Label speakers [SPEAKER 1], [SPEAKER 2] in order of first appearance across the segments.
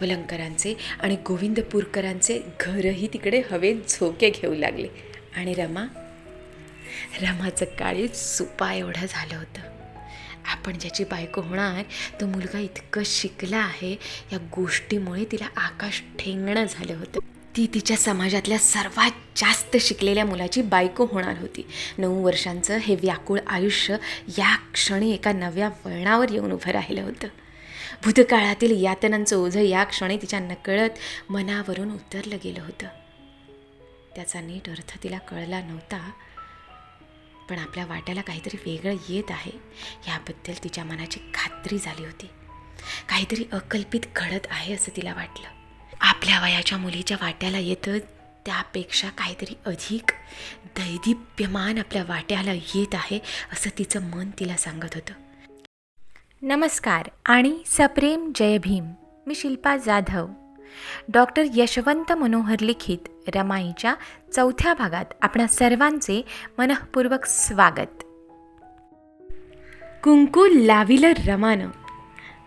[SPEAKER 1] वलंकरांचे आणि गोविंदपूरकरांचे घरही तिकडे हवेत झोके घेऊ लागले. आणि रमा रमाचं काळी सुपा एवढं झालं होतं. आपण ज्याची बायको होणार तो मुलगा इतकं शिकला आहे या गोष्टीमुळे तिला आकाश ठेंगणं झालं होतं. ती तिच्या समाजातल्या सर्वात जास्त शिकलेल्या मुलाची बायको होणार होती. नऊ वर्षांचं हे व्याकुळ आयुष्य या क्षणी एका नव्या वळणावर येऊन उभं राहिलं होतं. भूतकाळातील यातनांचं ओझं या क्षणी तिच्या नकळत मनावरून उतरलं गेलं होतं. त्याचा नीट अर्थ तिला कळला नव्हता. पण आपल्या वाट्याला काहीतरी वेगळं येत आहे याबद्दल तिच्या मनाची खात्री झाली होती. काहीतरी अकल्पित घडत आहे असं तिला वाटलं. आपल्या वयाच्या मुलीच्या वाट्याला येतं त्यापेक्षा काहीतरी अधिक दैदिप्यमान आपल्या वाट्याला येत आहे असं तिचं मन तिला सांगत होतं.
[SPEAKER 2] नमस्कार आणि सप्रेम जय भीम. मी शिल्पा जाधव. डॉक्टर यशवंत मनोहर लिखित रमाईच्या चौथ्या भागात आपणा सर्वांचे मनःपूर्वक स्वागत.
[SPEAKER 1] कुंकू लाविलं रमानं.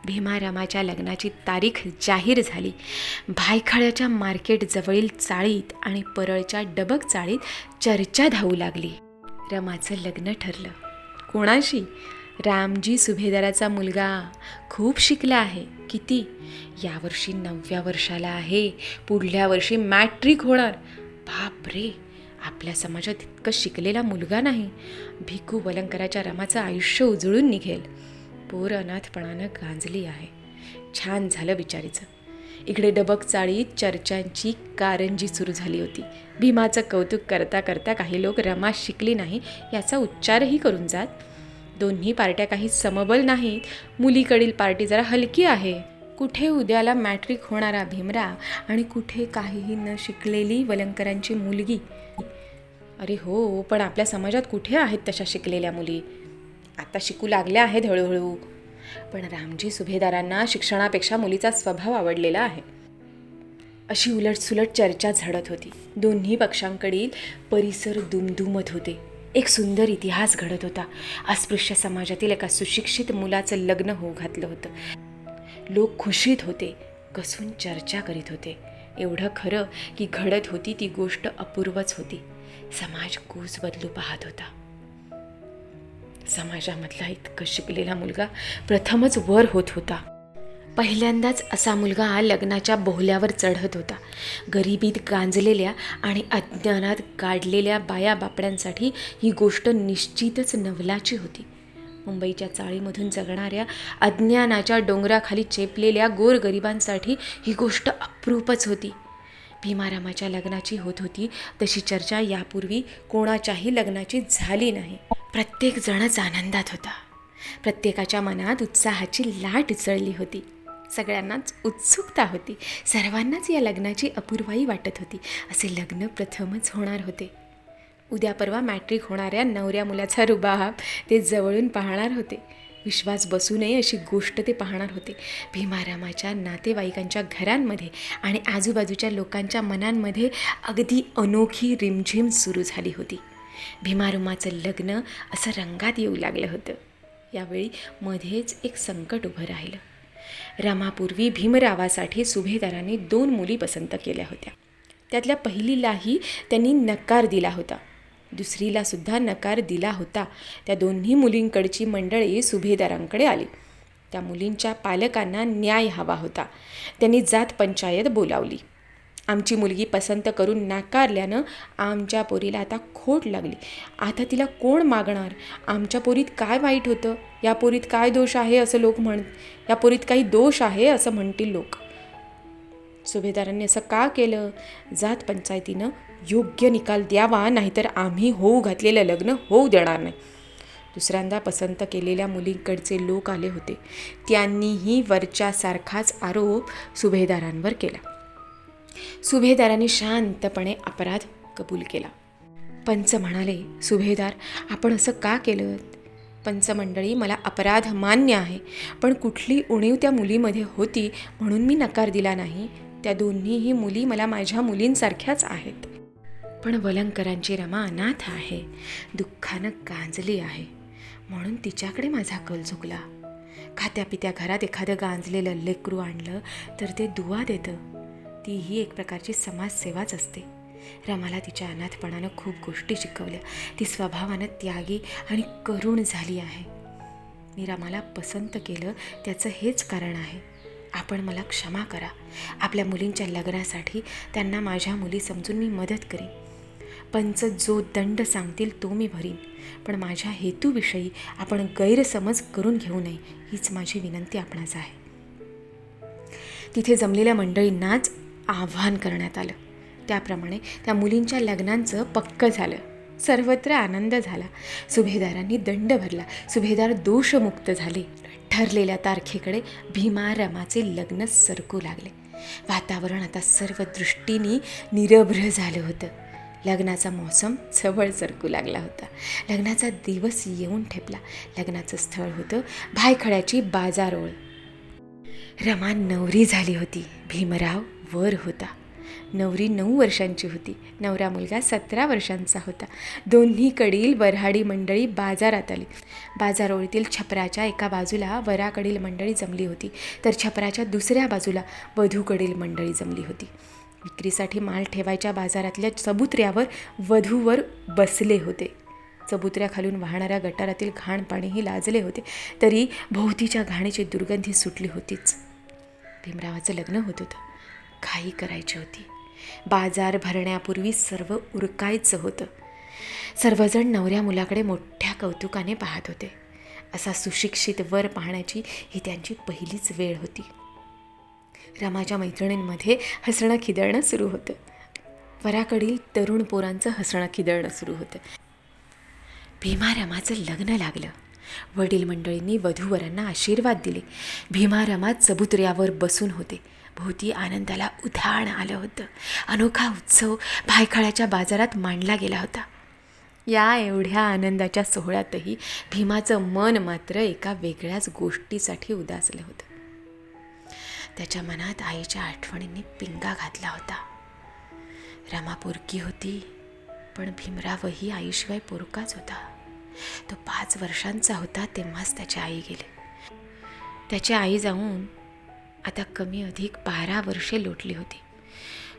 [SPEAKER 1] भीमा रमाच्या लग्नाची तारीख जाहीर झाली. भायखळ्याच्या मार्केट जवळील चाळीत आणि परळच्या डबक चाळीत चर्चा धावू लागली. रमाचं लग्न ठरलं. कोणाशी? रामजी सुभेदाराचा मुलगा खूप शिकला आहे. किती? यावर्षी नवव्या वर्षाला आहे. पुढल्या वर्षी मॅट्रिक होणार. बाप रे आपल्या समाजात इतकं शिकलेला मुलगा नाही. भिकू वलंकराच्या रमाचं आयुष्य उजळून निघेल. पोर अनाथपणानं गांजली आहे. छान झालं बिचारीचं. इकडे डबक चाळीत चर्चांची कारंजी सुरू झाली होती. भीमाचं कौतुक करता करता काही लोक रमा शिकली नाही याचा उच्चारही करून जात दोन्ही पार्ट्या काही समबल नाहीत. मुलीकडील पार्टी जरा हलकी आहे. कुठे उद्याला मॅट्रिक होणारा भीमरा आणि कुठे काहीही न शिकलेली वलंकरांची मुलगी? अरे हो पण आपल्या समाजात कुठे आहेत तशा शिकलेल्या मुली? आता शिकू लागल्या आहेत हळूहळू. पण रामजी सुभेदारांना शिक्षणापेक्षा मुलीचा स्वभाव आवडलेला आहे. अशी उलटसुलट चर्चा झडत होती. दोन्ही पक्षांकडील परिसर दुमदुमत होते. एक सुंदर इतिहास घडत होता. अस्पृश्य समाजातील एका सुशिक्षित मुलाचं लग्न होऊ घातलं होतं. लोक खुशीत होते कसून चर्चा करीत होते. एवढं खरं की घडत होती ती गोष्ट अपूर्वच होती. समाज कूस बदलू पाहत होता. समाजामधला इतकं शिकलेला मुलगा प्रथमच वर होत होता. पहिल्यांदाच असा मुलगा लग्नाच्या बोहल्यावर चढत होता. गरिबीत गांजलेल्या आणि अज्ञानात गाडलेल्या बाया बापड्यांसाठी ही गोष्ट निश्चितच नवलाची होती. मुंबईच्या चाळीमधून जगणाऱ्या अज्ञानाच्या डोंगराखाली चेपलेल्या गोरगरिबांसाठी ही गोष्ट अप्रूपच होती. भीमारामाच्या लग्नाची होत होती तशी चर्चा यापूर्वी कोणाच्याही लग्नाची झाली नाही. प्रत्येक जणच आनंदात होता. प्रत्येकाच्या मनात उत्साहाची लाट उचळली होती. सगळ्यांनाच उत्सुकता होती. सर्वांनाच या लग्नाची अपूर्वाई वाटत होती. असे लग्न प्रथमच होणार होते. उद्या परवा मॅट्रिक होणाऱ्या नवऱ्या मुलाचा रुबाब ते जवळून पाहणार होते. विश्वास बसू नये अशी गोष्ट ते पाहणार होते. भीमारामाच्या नातेवाईकांच्या घरांमध्ये आणि आजूबाजूच्या लोकांच्या मनांमध्ये अगदी अनोखी रिमझिम सुरू झाली होती. भीमारुमाचं लग्न असं रंगात येऊ लागलं होतं. यावेळी मध्येच एक संकट उभं राहिलं. रमापूर्वी भीमरावासाठी सुभेदाराने दोन मुली पसंत केल्या होत्या. त्यातल्या पहिलीलाही त्यांनी नकार दिला होता. दुसरीला सुद्धा नकार दिला होता. त्या दोन्ही मुलींकडची मंडळी सुभेदारांकडे आली. त्या मुलींच्या पालकांना न्याय हवा होता. त्यांनी जात पंचायत बोलावली. आमची मुलगी पसंत करून नाकारल्यानं आमच्या पोरीला आता खोट लागली. आता तिला कोण मागणार? आमच्या पोरीत काय वाईट होतं? या पोरीत काय दोष आहे असं लोक म्हण या पोरीत काही दोष आहे असं म्हणतील लोक. सुभेदारांनी असं का केलं? जात पंचायतीनं योग्य निकाल द्यावा नाहीतर आम्ही होऊ घातलेलं लग्न होऊ देणार नाही. दुसऱ्यांदा पसंत केलेल्या मुलींकडचे लोक आले होते. त्यांनीही वरच्यासारखाच आरोप सुभेदारांवर केला. सुभेदारांनी शांतपणे अपराध कबूल केला. पंच म्हणाले सुभेदार आपण असं का केलं? पंचमंडळी मला अपराध मान्य आहे. पण कुठली उणीव त्या मुलीमध्ये होती म्हणून मी नकार दिला नाही. त्या दोन्हीही मुली मला माझ्या मुलींसारख्याच आहेत. पण वलंकरांची रमा अनाथ आहे. दुःखानं गांजली आहे. म्हणून तिच्याकडे माझा कल झुकला खात्या पित्या घरात एखादं गांजलेलं लेकरू आणलं तर ते दुवा देतं. ती ही एक प्रकारची समाजसेवाच असते. रमाला तिच्या अनाथपणानं खूप गोष्टी शिकवल्या. ती स्वभावानं त्यागी आणि करुण झाली आहे. मी रमाला पसंत केलं त्याचं हेच कारण आहे. आपण मला क्षमा करा. आपल्या मुलींच्या लग्नासाठी त्यांना माझ्या मुली समजून मी मदत करेन. पंच जो दंड सांगतील तो मी भरीन. पण माझ्या हेतूविषयी आपण गैरसमज करून घेऊ नये हीच माझी विनंती आपणास आहे. तिथे जमलेल्या मंडळींनाच आव्हान करण्यात आलं. त्याप्रमाणे त्या मुलींच्या लग्नांचं पक्क झालं. सर्वत्र आनंद झाला. सुभेदारांनी दंड भरला. सुभेदार दोषमुक्त झाले. ठरलेल्या तारखेकडे भीमा रमाचे लग्न सरकू लागले. वातावरण आता सर्व दृष्टीने निरभ्र झालं होतं. लग्नाचा मौसम जवळ सरकू लागला होता. लग्नाचा दिवस येऊन ठेपला. लग्नाचं स्थळ होतं भायखळ्याची बाजारोळ. रमा नवरी झाली होती. भीमराव वर होता. नवरी नऊ वर्षांची होती. नवरा मुलगा सतरा वर्षांचा होता. दोन्हीकडील वऱ्हाडी मंडळी बाजारात आली. बाजारोळीतील छपराच्या एका बाजूला वराकडील मंडळी जमली होती तर छपराच्या दुसऱ्या बाजूला वधूकडील मंडळी जमली होती. विक्रीसाठी माल ठेवायच्या बाजारातल्या चबुत्र्यावर वधूवर बसले होते. चबुत्र्याखालून वाहणाऱ्या गटारातील घाण पाणीही लाजले होते तरी भोवतीच्या घाणीची दुर्गंधी सुटली होतीच. भीमरावाचं लग्न होत होतं. घाई करायची होती. बाजार भरण्यापूर्वी सर्व उरकायचं होतं. सर्वजण नवऱ्या मुलाकडे मोठ्या कौतुकाने पाहत होते. असा सुशिक्षित वर पाहण्याची ही त्यांची पहिलीच वेळ होती. रमाच्या मैत्रिणींमध्ये हसणं खिदळणं सुरू होतं. वराकडील तरुण पोरांचं हसणं खिदळणं सुरू होतं. भीमा रमाचं लग्न लागलं. वडील मंडळींनी वधूवरांना आशीर्वाद दिले. भीमारमा चबुतऱ्यावर बसून होते. भोवती आनंदाला उधाण आलं होतं. अनोखा उत्सव भायखळ्याच्या बाजारात मांडला गेला होता. या एवढ्या आनंदाच्या सोहळ्यातही भीमाचं मन मात्र एका वेगळ्याच गोष्टीसाठी उदासलं होतं. त्याच्या मनात आईच्या आठवणींनी पिंगा घातला होता. रमा पोरकी होती पण भीमरावही आईशिवाय पोरकाच होता. तो पाच वर्षांचा होता तेव्हाच त्याची आई गेली. त्याची आई जाऊन आता कमी अधिक बारा वर्षे लोटली होती.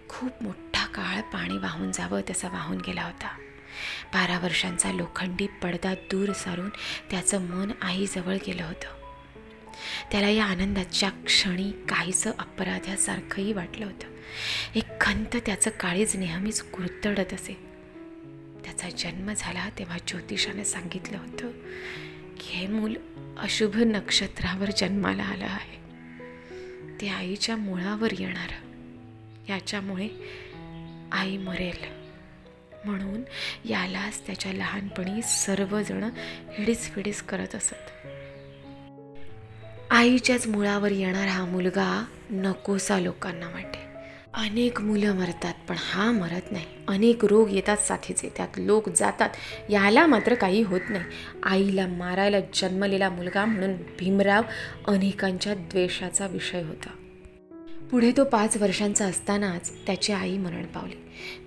[SPEAKER 1] खूप मोठा काळ पाणी वाहून जावं तसा वाहून गेला होता. बारा वर्षांचा लोखंडी पडदा दूर सारून त्याचं मन आईजवळ गेलं होतं. त्याला या आनंदाच्या क्षणी काहीसं अपराध्यासारखंही वाटलं होतं. एक खंत त्याचं काळीज नेहमीच कुरतडत असे. त्याचा जन्म झाला तेव्हा ज्योतिषाने सांगितलं होतं की हे मूल अशुभ नक्षत्रावर जन्माला आलं आहे. ते आईच्या मुळावर येणार याच्यामुळे आई मरेल. म्हणून यालाच त्याच्या लहानपणी सर्वजण हिडीस फिडीस करत असत. आईच्याच मुळावर येणारा हा मुलगा नकोसा लोकांना वाटे अनेक मुलं मरतात पण हा मरत नाही. अनेक रोग येतात साथीचे. त्यात लोक जातात. याला मात्र काही होत नाही. आईला मारायला जन्मलेला मुलगा म्हणून भीमराव अनेकांच्या द्वेषाचा विषय होता. पुढे तो पाच वर्षांचा असतानाच त्याची आई मरण पावली.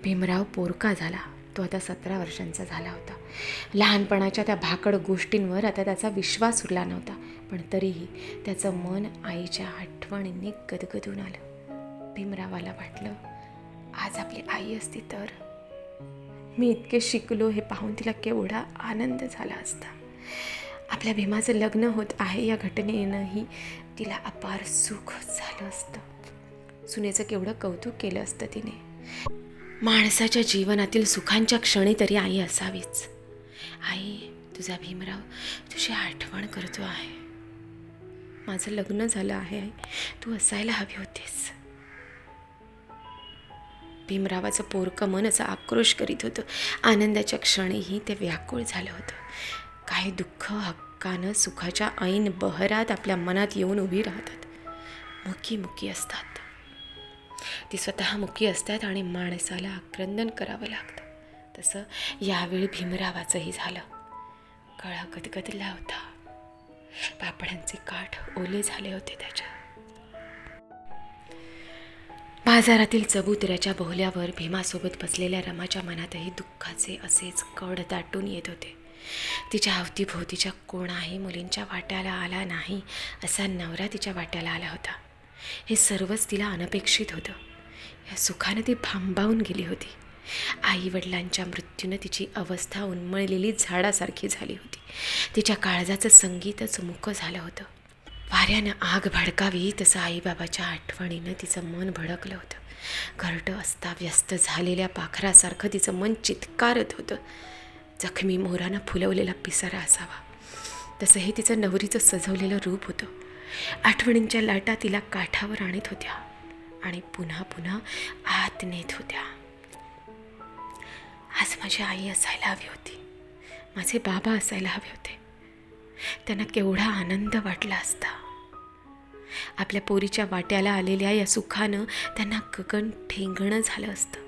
[SPEAKER 1] भीमराव पोरका झाला. तो आता सतरा वर्षांचा झाला होता. लहानपणाच्या त्या भाकड गोष्टींवर आता त्याचा विश्वास उरला नव्हता. पण तरीही त्याचं मन आईच्या आठवणींनी गदगदून आलं. भीमरावाला वाटलं आज आपली आई असती तर? मी इतके शिकलो हे पाहून तिला केवढा आनंद झाला असता. आपल्या भीमाचं लग्न होत आहे या घटनेनंही तिला अपार सुख झालं असतं. सुनेचं केवढं कौतुक केलं असतं तिने. माणसाच्या जीवनातील सुखांच्या क्षणी तरी आई असावीच. आई तुझा भीमराव तुझी आठवण करतो आहे. माझं लग्न झालं आहे. आई तू असायला हवी होतीस. भीमरावाचं पोरकं मन असं आक्रोश करीत होतं. आनंदाच्या क्षणीही ते व्याकुळ झालं होतं. काही दुःख हक्कानं सुखाच्या ऐन बहरात आपल्या मनात येऊन उभी राहतात. मुकी मुकी असतात. ती स्वतः मुकी असतात आणि माणसाला आक्रंदन करावं लागतं. तसं यावेळी भीमरावाचंही झालं. गळा गदगदला होता. पापड्यांचे काठ ओले झाले होते त्याच्या. बाजारातील चबुतऱ्याच्या बोहल्यावर भीमासोबत बसलेल्या रमाच्या मनातही दुःखाचे असेच कड दाटून येत होते. तिच्या अवतीभोवतीच्या कोणाही मुलींच्या वाट्याला आला नाही असा नवरा तिच्या वाट्याला आला होता. हे सर्वच तिला अनपेक्षित होतं. या सुखानं ती भांबावून गेली होती. आई वडिलांच्या मृत्यूनं तिची अवस्था उन्मळलेली झाडासारखी झाली होती. तिच्या काळजाचं संगीतच मुकं झालं होतं. वाऱ्यानं आग भडकावी तसं आईबाबाच्या आठवणीनं तिचं मन भडकलं होतं. घरटं अस्ताव्यस्त झालेल्या पाखरासारखं तिचं मन चित्कारत होतं. जखमी मोरानं फुलवलेला पिसारा असावा. तसं हे तिचं नवरीचं सजवलेलं रूप होतं. आठवणींच्या लाटा तिला काठावर आणत होत्या आणि पुन्हा पुन्हा आत नेत होत्या. आज माझी आई असायला हवी होती. माझे बाबा असायला हवे होते. त्यांना केवढा आनंद वाटला असता. आपल्या पोरीच्या वाट्याला आलेल्या या सुखानं त्यांना गगन ठेंगणं झालं असतं.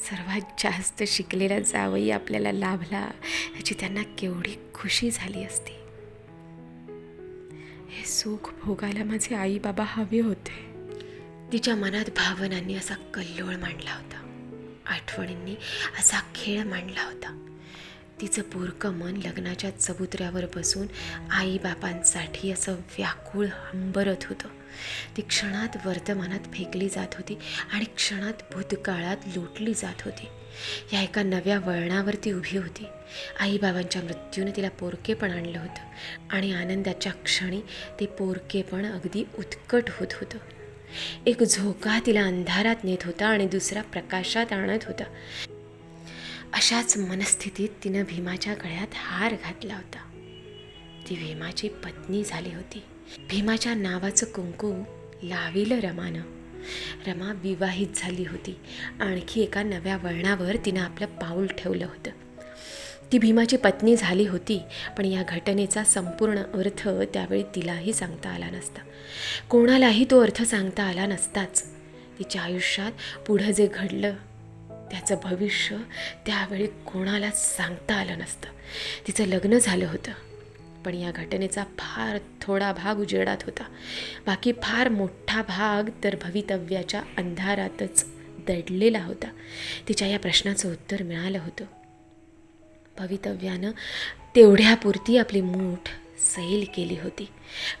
[SPEAKER 1] सर्वात जास्त शिकलेला जावई आपल्याला लाभला याची त्यांना केवढी खुशी झाली असती. हे सुख भोगायला माझे आई बाबा हवे होते. तिच्या मनात भावनांनी असा कल्लोळ मांडला होता. आठवणींनी असा खेळ मांडला होता. तिचं पोरकं मन लग्नाच्या चबुतऱ्यावर बसून आईबापांसाठी असं व्याकुळ हंबरत होतं. ती क्षणात वर्तमानात फेकली जात होती आणि क्षणात भूतकाळात लोटली जात होती. या एका नव्या वळणावरती उभी होती. आईबाबांच्या मृत्यूने तिला पोरकेपण आणलं होतं आणि आनंदाच्या क्षणी ते पोरकेपण अगदी उत्कट होत होतं. एक झोका तिला अंधारात नेत होता आणि दुसरा प्रकाशात आणत होता. अशाच मनस्थितीत तिनं भीमाच्या गळ्यात हार घातला होता. ती भीमाची पत्नी झाली होती. भीमाच्या नावाचं कुंकू लाविलं रमानं. रमा विवाहित झाली होती. आणखी एका नव्या वळणावर तिनं आपलं पाऊल ठेवलं होतं. ती भीमाची पत्नी झाली होती पण या घटनेचा संपूर्ण अर्थ त्यावेळी तिलाही सांगता आला नसता. कोणालाही तो अर्थ सांगता आला नसताच. तिच्या आयुष्यात पुढं जे घडलं त्याचं भविष्य त्यावेळी कोणालाच सांगता आलं नसतं. तिचं लग्न झालं होतं. पण या घटनेचा फार थोडा भाग उजेडात होता. बाकी फार मोठा भाग तर भवितव्याच्या अंधारातच दडलेला होता. तिच्या या प्रश्नाचं उत्तर मिळालं होतं. भवितव्यानं तेवढ्यापुरती आपली मूठ सैल केली होती.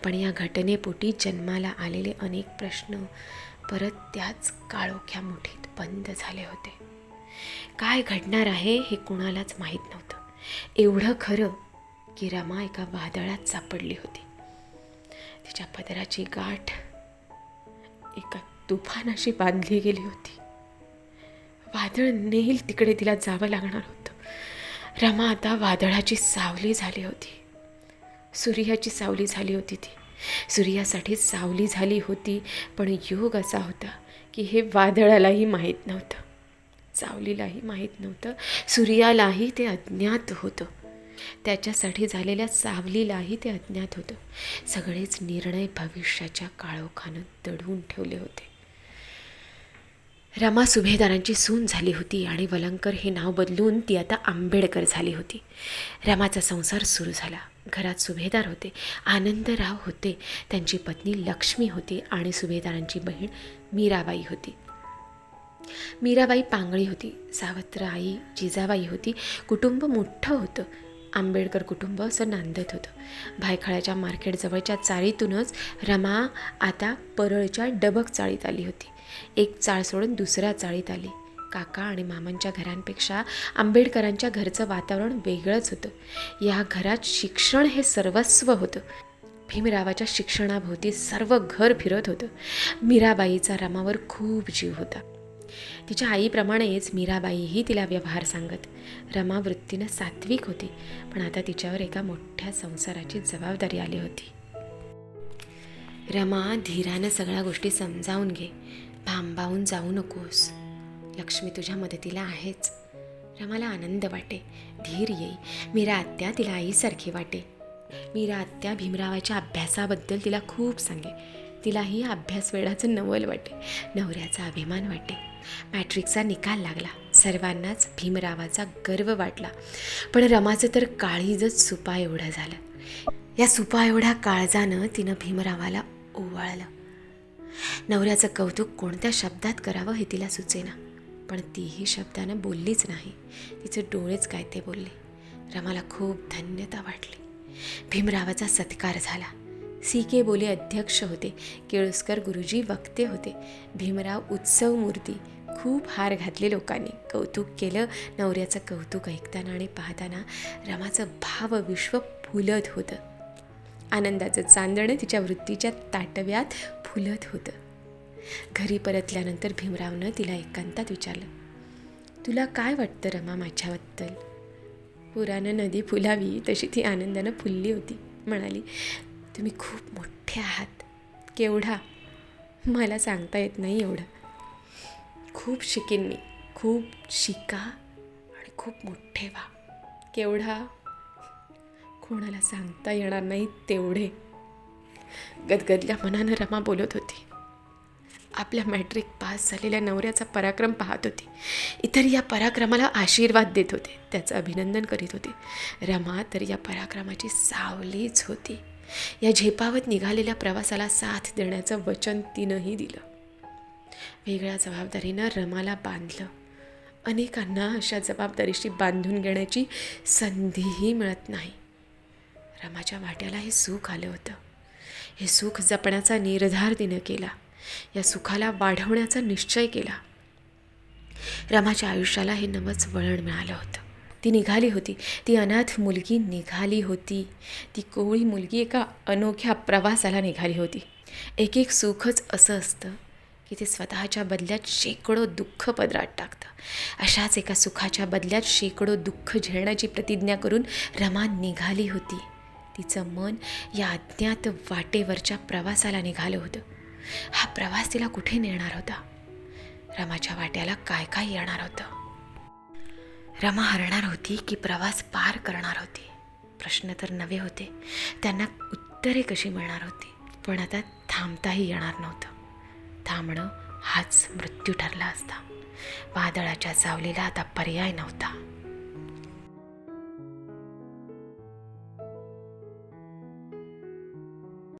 [SPEAKER 1] पण या घटनेपोटी जन्माला आलेले अनेक प्रश्न परत त्याच काळोख्या मुठीत बंद झाले होते. काय घडणार आहे हे कुणालाच माहीत नव्हतं. एवढं खरं की रमा एका वादळात सापडली होती. तिच्या पदराची गाठ एका तुफानाशी बांधली गेली होती. वादळ नेईल तिकडे तिला जावं लागणार होतं. रमा आता वादळाची सावली झाली होती. सूर्याची सावली झाली होती ती. सूर्यासाठी सावली झाली होती पण योग असा होता की हे वादळालाही माहीत नव्हतं. सावलीलाही माहीत नव्हतं. सूर्यालाही ते अज्ञात होतं. त्याच्यासाठी झालेल्या सावलीलाही ते अज्ञात होतं. सगळेच निर्णय भविष्याच्या काळोखानं दडवून ठेवले होते. रमा सुभेदारांची सून झाली होती आणि वलंकर हे नाव बदलून ती आता आंबेडकर झाली होती. रमाचा संसार सुरू झाला. घरात सुभेदार होते आनंदराव होते त्यांची पत्नी लक्ष्मी होती आणि सुभेदारांची बहीण मीराबाई होती. मीराबाई पांगळी होती सावत्र आई जिजाबाई होती कुटुंब मोठं होतं. आंबेडकर कुटुंब असं नांदत होतं. भायखळ्याच्या मार्केटजवळच्या चाळीतूनच रमा आता परळच्या डबक चाळीत आली होती. एक चाळ सोडून दुसऱ्या चाळीत आली. काका आणि मामांच्या घरांपेक्षा आंबेडकरांच्या घरचं वातावरण वेगळंच होतं. या घरात शिक्षण हे सर्वस्व होतं. भीमरावाच्या शिक्षणाभोवती सर्व घर फिरत होतं. मीराबाईचा रमावर खूप जीव होता. तिच्या आईप्रमाणेच मीराबाईही तिला व्यवहार सांगत. रमा वृत्तीनं सात्विक होती पण आता तिच्यावर एका मोठ्या संसाराची जबाबदारी आली होती. रमा धीरानं सगळ्या गोष्टी समजावून घे. भांबावून जाऊ नकोस. लक्ष्मी तुझ्या मदतीला आहेच. रमाला आनंद वाटे. धीर येई. मीरा आत्या तिला आईसारखी वाटे. मीरा आत्या भीमरावाच्या अभ्यासाबद्दल तिला खूप सांगे. तिलाही अभ्यास वेळाचं नवल वाटे नवऱ्याचा अभिमान वाटे. मॅट्रिकचा निकाल लागला. सर्वांनाच भीमरावाचा गर्व वाटला. पण रमाचं तर काळीजच सुपा एवढं झालं. या सुपा एवढ्या काळजानं तिनं भीमरावाला ओवाळलं. नवऱ्याचं कौतुक कोणत्या शब्दात करावं हे तिला सुचेना. पण तीही शब्दानं बोललीच नाही. तिचे डोळेच काय ते बोलले. रमाला खूप धन्यता वाटली. भीमरावाचा सत्कार झाला. सी के बोले अध्यक्ष होते. केळुसकर गुरुजी वक्ते होते. भीमराव उत्सव मूर्ती खूप हार घातले लोकांनी. कौतुक केलं नवऱ्याचं कौतुक ऐकताना आणि पाहताना रमाचं भाव विश्व फुलत होतं. आनंदाचं चांदणं तिच्या वृत्तीच्या ताटव्यात फुलत होतं. घरी परतल्यानंतर भीमरावनं तिला एकांतात विचारलं तुला काय वाटतं रमा माझ्याबद्दल? पुरानं नदी फुलावी तशी ती आनंदानं फुलली होती म्हणाली. तुम्ही खूप मोठे आहात. केवढा? मला सांगता येत नाही एवढं. खूप शिकेन मी. खूप शिका आणि खूप मोठे व्हा. केवढा? कोणाला सांगता येणार नाही तेवढे. गदगदल्या मनानं रमा बोलत होती. आपल्या मॅट्रिक पास झालेल्या नवऱ्याचा पराक्रम पाहत होती. इतर या पराक्रमाला आशीर्वाद देत होते. त्याचं अभिनंदन करीत होते. रमा तर या पराक्रमाची सावलीच होती. या झेपावत निघालेल्या प्रवासाला साथ देण्याचं वचन तिनंही दिलं. वेगळ्या जबाबदारीनं रमाला बांधलं. अनेकांना अशा जबाबदारीशी बांधून घेण्याची संधीही मिळत नाही. रमाच्या वाट्याला हे सुख आलं होतं. हे सुख जपण्याचा निर्धार तिनं केला. या सुखाला वाढवण्याचा निश्चय केला. रमाच्या आयुष्याला हे नवच वळण मिळालं होतं. ती निघाली होती. ती अनाथ मुलगी निघाली होती. ती कोवळी मुलगी एका अनोख्या प्रवासाला निघाली होती. एक एक सुखच असं असतं की ते स्वतःच्या बदल्यात शेकडो दुःख पदरात टाकतं. अशाच एका सुखाच्या बदल्यात शेकडो दुःख झेलण्याची प्रतिज्ञा करून रमा निघाली होती. तिचं मन या अज्ञात वाटेवरच्या प्रवासाला निघालं होतं. हा प्रवास तिला कुठे नेणार होता? रमाच्या वाट्याला काय काय येणार होतं? रमा हरणार होती की प्रवास पार करणार होती? प्रश्न तर नवे होते. त्यांना उत्तरे कशी मिळणार होती? पण आता थांबताही येणार नव्हतं. थांबणं हाच मृत्यू ठरला असता. वादळाच्या चावलीला आता पर्याय नव्हता.